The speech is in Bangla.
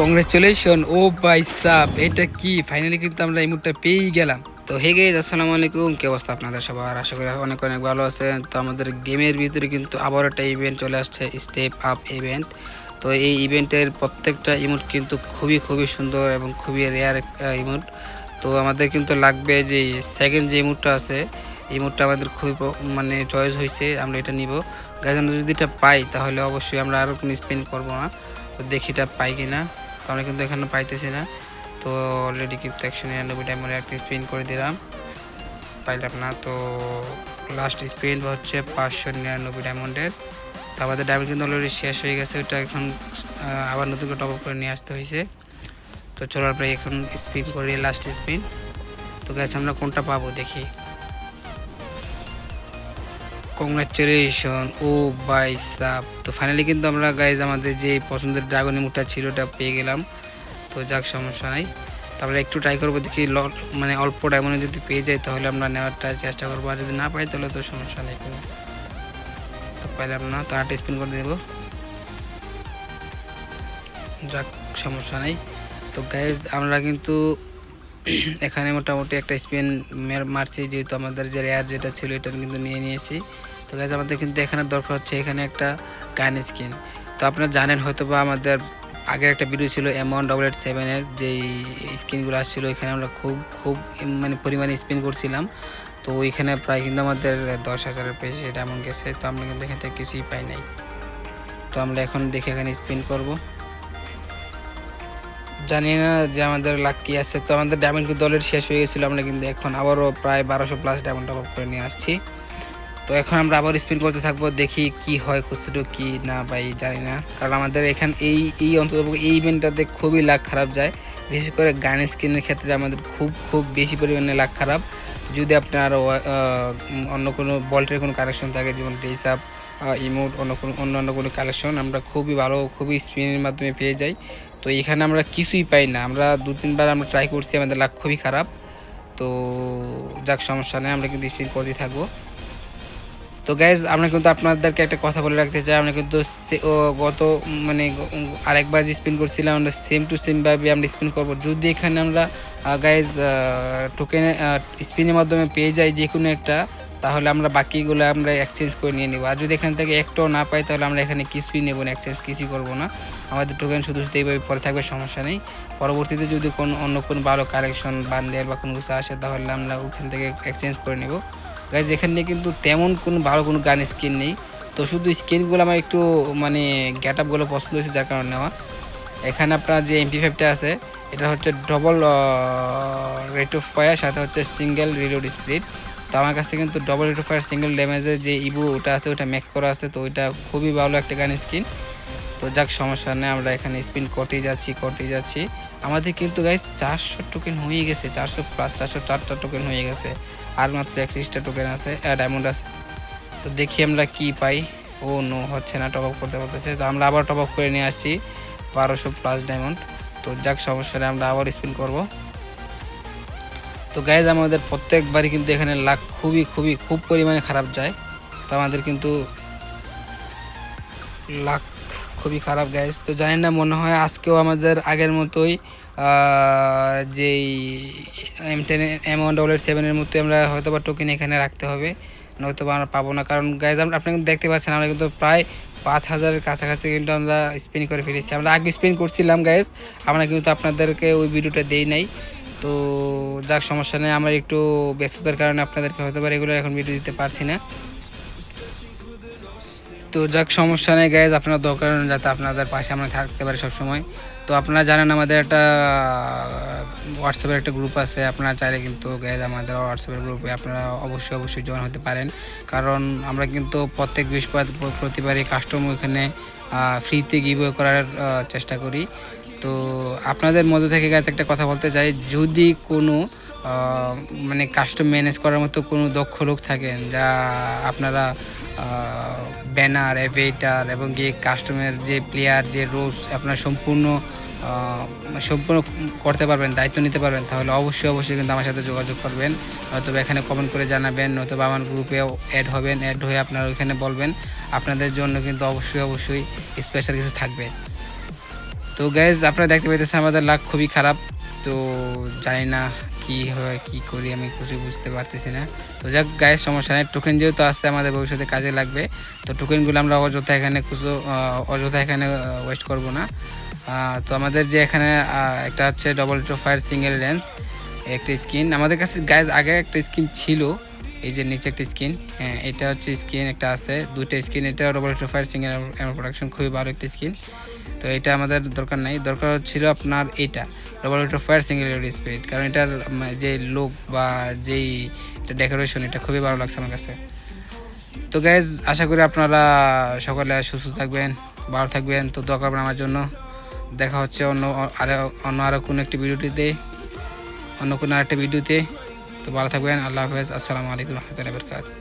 কংগ্রেচুলেশন ও বাই সাপ এটা কি? ফাইনালি কিন্তু আমরা এই মুহূর্তে পেয়েই গেলাম। তো হে গেজ আসসালামু আলাইকুম। কি অবস্থা আপনাদের সবার? আশা করি অনেক অনেক ভালো আছেন। তো, আমাদের গেমের ভিতরে কিন্তু আবার একটা ইভেন্ট চলে আসছে স্টেপ আপ ইভেন্ট তো, এই ইভেন্টের প্রত্যেকটা ইমোট কিন্তু খুবই খুবই সুন্দর এবং খুবই রেয়ার একটা ইমোট তো, আমাদের কিন্তু লাগবে যে সেকেন্ড যে ইমোটটা আছে ইমোটটা আমাদের খুবই মানে চয়েস হয়েছে আমরা এটা নিব। গাছ আমরা যদি এটা পাই, তাহলে অবশ্যই আমরা আরও কোনো স্পেন্ড করব না। তো, দেখি এটা পাই কি না তো আমরা কিন্তু এখানে পাইতেছি না। তো অলরেডি কিন্তু একশো নিরানব্বই টাইমের একটা স্পিন করে দিলাম। পাইলাম না, তো লাস্ট স্পিন হচ্ছে পাঁচশো নিরানব্বই ডায়মন্ডের তো আমাদের ডায়মন্ড কিন্তু অলরেডি শেষ হয়ে গেছে, ওটা এখন আবার নতুন করে টপ আপ করে নিয়ে আসতে হয়েছে। তো চলো আমরা এখন স্পিন করি লাস্ট স্পিন তো গ্যাস আমরা কোনটা পাবো দেখি। কংগ্রাচুলেশন ও বাই সাপ তো ফাইনালি কিন্তু আমরা গাইজ আমাদের যে পছন্দের ড্রাগন ইমুটা ছিল, ওটা পেয়ে গেলাম। তো যাক, সমস্যা নাই। তারপরে একটু ট্রাই করব, দেখি ল- মানে অল্প ডায়মন্ডে যদি পেয়ে যাই, তাহলে আমরা নেওয়ার try চেষ্টা করব। আর যদি না পাই, তাহলে তো সমস্যা নেই কোনো। তো পাইলাম না, তো আট স্পিন করে দেবো। যাক, সমস্যা নেই। তো গাইজ আমরা কিন্তু এখানে মোটামুটি একটা স্পিন মারছি, যেহেতু আমাদের যে রেয়ার যেটা ছিল, এটা কিন্তু নিয়ে নিয়েছি। তো গাইজ আমাদের কিন্তু এখানে দরকার হচ্ছে এখানে একটা গান স্কিন তো আপনারা জানেন হয়তো বা আমাদের আগের একটা ভিডিও ছিল এমন ডবল এইট সেভেনের যেই স্কিনগুলো আসছিল, এখানে আমরা খুব খুব মানে পরিমাণে স্পিন করছিলাম। তো ওইখানে প্রায় কিন্তু আমাদের দশ হাজারের বেশি ডায়মন্ড গেছে, তো আমরা কিন্তু এখান থেকে কিছুই পাই নাই। তো আমরা এখন দেখে এখানে স্পিন করব। জানি না যে আমাদের লাক কি আছে, তো আমাদের ডায়মন্ড দলের শেষ হয়ে গেছিল, আমরা কিন্তু এখন আবারও প্রায় বারোশো প্লাস ডায়মন্ড টপ করে নিয়ে আসছি। তো এখন আমরা আবার স্পিন করতে থাকব, দেখি কি হয়, কতটুকু কি না ভাই, জানি না। কারণ আমাদের এখান, এই এই অন্তত এই ইভেন্টটাতে খুবই লাখ খারাপ যায়। বিশেষ করে গান স্ক্রিনের ক্ষেত্রে আমাদের খুব খুব বেশি পরিমাণে লাখ খারাপ। যদি আপনার অন্য কোনো বল্টের কোনো কালেকশন থাকে, যেমন ড্রেস আপ ইমোট অন্য কোনো, অন্যান্য কোনো কালেকশন আমরা খুবই ভালো, খুবই স্পিনের মাধ্যমে পেয়ে যাই। তো এখানে আমরা কিছুই পাই না। আমরা দু, তিনবার আমরা ট্রাই করছি, আমাদের লাখ খুবই খারাপ। তো যাক, সমস্যা নেই, আমরা কিন্তু স্পিন করতেই থাকব। তো গ্যাস আমরা কিন্তু আপনাদেরকে একটা কথা বলে রাখতে চাই। আমরা কিন্তু গত মানে আরেকবার যে স্পিন করছিলাম, আমরা সেম টু সেম ভাবে আমরা স্পিন করব। যদি এখানে আমরা গ্যাস টোকেন স্পিনের মাধ্যমে পেয়ে যাই যে কোনো একটা, তাহলে আমরা বাকিগুলো আমরা এক্সচেঞ্জ করে নিয়ে নেব। আর যদি এখান থেকে একটাও না পাই, তাহলে আমরা এখানে কিছুই নেব না এক্সচেঞ্জ কিছুই করব না। আমাদের টোকেন শুধু শুধু এইভাবে পরে থাকবে, সমস্যা নেই। পরবর্তীতে যদি কোনো, অন্য কোনো ভালো কালেকশন বান্ডেল বা কোনো কিছু আসে, তাহলে আমরা ওখান থেকে এক্সচেঞ্জ করে নেব। গাইজ এখানে কিন্তু তেমন কোনো ভালো কোনো গান স্কিন নেই। তো শুধু স্কিনগুলো আমার একটু মানে গ্যাট আপগুলো পছন্দ হয়েছে যার কারণে নেওয়া এখানে আপনার যে এমপি ফাইভটা আছে, এটা হচ্ছে ডবল রেট অফ ফায়ার সাথে হচ্ছে সিঙ্গেল রিলোড স্পিড তো আমার কাছে কিন্তু double rate of fire single ড্যামেজের যে ইবু ওটা আছে, ওটা ম্যাক্স করা আছে। তো ওইটা খুবই ভালো একটা গান স্কিন তো যাক, সমস্যা নেই, আমরা এখানে স্পিন করতেই যাচ্ছি করতেই যাচ্ছি। আমাদের কিন্তু গাইজ চারশো টোকেন হয়ে গেছে, চারশো প্লাস চারশো চারটা টোকেন হয়ে গেছে। আর মাত্র একত্রিশটা টোকেন আছে ডায়মন্ড আছে। তো দেখি আমরা কি পাই। ও নো হচ্ছে না টপ আপ করতে পারতেছে। তো আমরা আবার টপ আপ করে নিয়ে আসছি, বারোশো প্লাস ডায়মন্ড তো যাক, সমস্যা নেই, আমরা আবার স্পিন করব। তো গাইজ আমাদের প্রত্যেকবারই কিন্তু এখানে লাখ খুবই খুবই, খুব পরিমাণে খারাপ যায়। তো আমাদের কিন্তু লাখ খুবই খারাপ গ্যাস তো জানি না, মনে হয় আজকেও আমাদের আগের মতোই যেই M ten M one double eight সেভেনের মতোই আমরা হয়তো বা টোকেন এখানে রাখতে হবে নয়তো বা আমরা পাবো না। কারণ গ্যাস আমরা আপনি দেখতে পাচ্ছেন, আমরা কিন্তু প্রায় পাঁচ হাজারের কাছাকাছি কিন্তু আমরা স্পিন করে ফেলেছি। আমরা আগে স্পিন করছিলাম গ্যাস আমরা কিন্তু আপনাদেরকে ওই ভিডিওটা দেই নাই। তো যাক, সমস্যা নেই, আমরা একটু ব্যস্ততার কারণে আপনাদেরকে হয়তো বা রেগুলার এখন ভিডিও দিতে পারছি না। তো যাক, সমস্যা নেই গাইজ আপনার দরকার যাতে আপনাদের পাশে আমরা থাকতে পারি সবসময়। তো আপনারা জানেন আমাদের একটা হোয়াটসঅ্যাপের একটা গ্রুপ আছে, আপনারা চাইলে কিন্তু গ্যাস আমাদের হোয়াটসঅ্যাপের গ্রুপে আপনারা অবশ্যই অবশ্যই জয়েন হতে পারেন। কারণ আমরা কিন্তু প্রত্যেক বৃহস্পতি, প্রতিবারই কাস্টমার ওখানে ফ্রিতে গিভ করার চেষ্টা করি। তো আপনাদের মধ্যে থেকে গাছ একটা কথা বলতে চাই, যদি কোনো মানে কাস্টম ম্যানেজ করার মতো কোনো দক্ষ লোক থাকেন যা আপনারা ব্যানার এভেটার এবং গিয়ে কাস্টমের যে প্লেয়ার যে রোলস আপনার সম্পূর্ণ সম্পূর্ণ করতে পারবেন, দায়িত্ব নিতে পারবেন, তাহলে অবশ্যই অবশ্যই কিন্তু আমার সাথে যোগাযোগ করবেন হয়তো এখানে কমেন্ট করে জানাবেন নয়তো আমার গ্রুপেও অ্যাড হবেন অ্যাড হয়ে আপনারা ওইখানে বলবেন। আপনাদের জন্য কিন্তু অবশ্যই অবশ্যই স্পেশাল কিছু থাকবে। তো গ্যাস আপনারা দেখতে পাইতেছেন আমাদের লাক খুবই খারাপ, তো জানি না কি হয়, কি করি আমি কিছু বুঝতে পারতেছি না। তো যাক গায়ের সমস্যা নেই। টোকেন যেহেতু আসছে আমাদের ভবিষ্যতে কাজে লাগবে। তো টোকেনগুলো আমরা অযথা এখানে কিছু অযথা এখানে ওয়েস্ট করব না। তো আমাদের যে এখানে একটা হচ্ছে double to fire single range একটা স্কিন আমাদের কাছে গায়েস আগে একটা স্কিন ছিল, এই যে নিচে একটা স্কিন হ্যাঁ এটা হচ্ছে স্কিন একটা আছে, দুইটা স্কিন এটা double to fire single production খুবই ভালো একটা স্কিন তো এটা আমাদের দরকার নাই। দরকার হচ্ছিল আপনার এইটা double to fire single spirit কারণ এটার যে লুক বা যেই এটা ডেকোরেশন এটা খুবই ভালো লাগছে আমার কাছে। তো গ্যাস আশা করি আপনারা সকলে সুস্থ থাকবেন, ভালো থাকবেন। তো দোয়া করবেন আমার জন্য। দেখা হচ্ছে অন্য, আরও, অন্য আরও কোনো একটি ভিডিওটিতে অন্য কোনো আরেকটা ভিডিওতে। তো ভালো থাকবেন। আল্লাহ হাফেজ। আসসালামু আলাইকুম রহমতুল্লাহ বরকাত